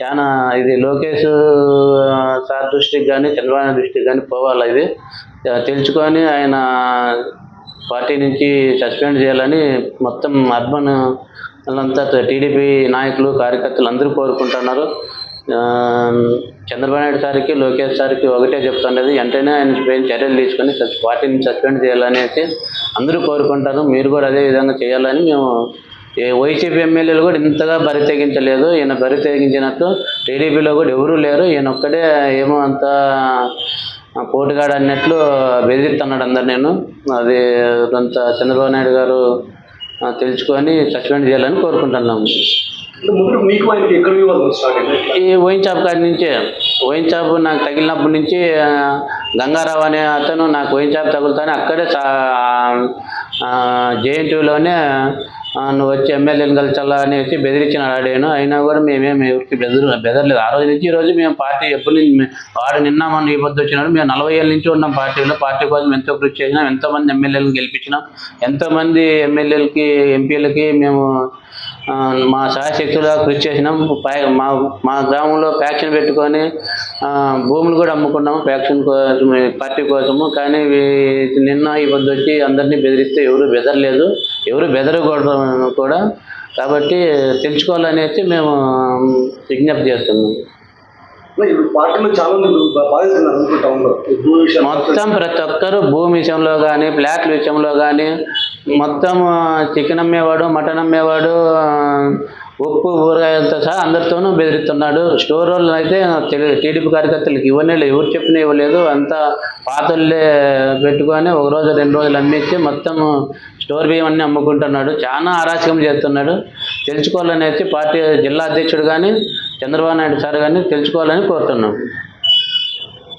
చాలా ఇది లోకేష్ సార్ దృష్టికి కానీ చంద్రబాబు దృష్టికి కానీ పోవాలి ఇది. తెలుసుకొని ఆయన పార్టీ నుంచి సస్పెండ్ చేయాలని మొత్తం అర్బన్ వాళ్ళంతా టీడీపీ నాయకులు కార్యకర్తలు అందరూ కోరుకుంటున్నారు. చంద్రబాబు నాయుడు సార్కి లోకేష్ సార్కి ఒకటే చెప్తుండేది వెంటనే ఆయన పైన చర్యలు తీసుకొని పార్టీని సస్పెండ్ చేయాలనేసి అందరూ కోరుకుంటారు. మీరు కూడా అదే విధంగా చేయాలని మేము వైసీపీ ఎమ్మెల్యేలు కూడా ఇంతగా బరి తెగించలేదు. ఈయన బరి తెగించినట్టు టీడీపీలో కూడా ఎవరూ లేరు. ఈయన ఒక్కడే ఏమో అంత పోటుగాడు అన్నట్లు బెదిరిస్తున్నాడు అందరు నేను. అది కొంత చంద్రబాబు నాయుడు గారు తెలుసుకొని సస్పెండ్ చేయాలని కోరుకుంటున్నాము. ఈ వైన్ షాప్ కాడి నుంచే. వైన్ షాప్ నాకు తగిలినప్పటి నుంచి గంగారావు అనే అతను నాకు వైన్ షాప్ తగులుతానే అక్కడే జేఎన్టీయూలోనే నువ్వు వచ్చి ఎమ్మెల్యేని కలిచాలా అనేసి బెదిరించినాడు ఆడాను అయినా కూడా మేమేమి ఎవరికి బెదర్ బెదరలేదు. ఆ రోజు నుంచి ఈ రోజు మేము పార్టీ ఎప్పటి నుంచి వాడు నిన్న మొన్న ఈ పొద్దు వచ్చినాడు. మేము నలభై ఏళ్ళ నుంచి ఉన్నాం పార్టీలో. పార్టీ కోసం ఎంతో కృషి చేసినాం. ఎంతోమంది ఎమ్మెల్యేలను గెలిపించినాం. ఎంతోమంది ఎమ్మెల్యేలకి ఎంపీలకి మేము మా సహాయశక్తులుగా కృషి చేసినాం. పై- మా మా గ్రామంలో ఫ్యాక్షన్ పెట్టుకొని భూములు కూడా అమ్ముకున్నాము. ఫ్యాక్షన్ కోసం పార్టీ కోసము. కానీ నిన్న ఈ పొద్దు వచ్చి అందరినీ బెదిరిస్తే ఎవరు బెదరలేదు. ఎవరు బెదరకూడదు కూడా. కాబట్టి తెలుసుకోవాలనేసి మేము విజ్ఞప్తి చేస్తున్నాము ఇప్పుడు పార్టీలో చాలా మంది అనుకో మొత్తం ప్రతి ఒక్కరు భూమి విషయంలో కానీ ఫ్లాట్ల విషయంలో కానీ మొత్తం చికెన్ అమ్మేవాడు మటన్ అమ్మేవాడు ఉప్పు ఊరగాయలతో సహా అందరితోనూ బెదిరిస్తున్నాడు. స్టోర్ వాళ్ళు అయితే టీడీపీ కార్యకర్తలకు ఇవ్వనే లేదు ఎవరు చెప్పినా ఇవ్వలేదు. అంతా పాతల్లే పెట్టుకొని ఒక రోజు రెండు రోజులు అమ్మేసి మొత్తం స్టోర్ బియ్యం అన్నీ అమ్ముకుంటున్నాడు. చాలా అరాచకం చేస్తున్నాడు. తెలుసుకోవాలనేసి పార్టీ జిల్లా అధ్యక్షుడు కానీ చంద్రబాబు నాయుడు సార్ కానీ తెలుసుకోవాలని కోరుతున్నాం.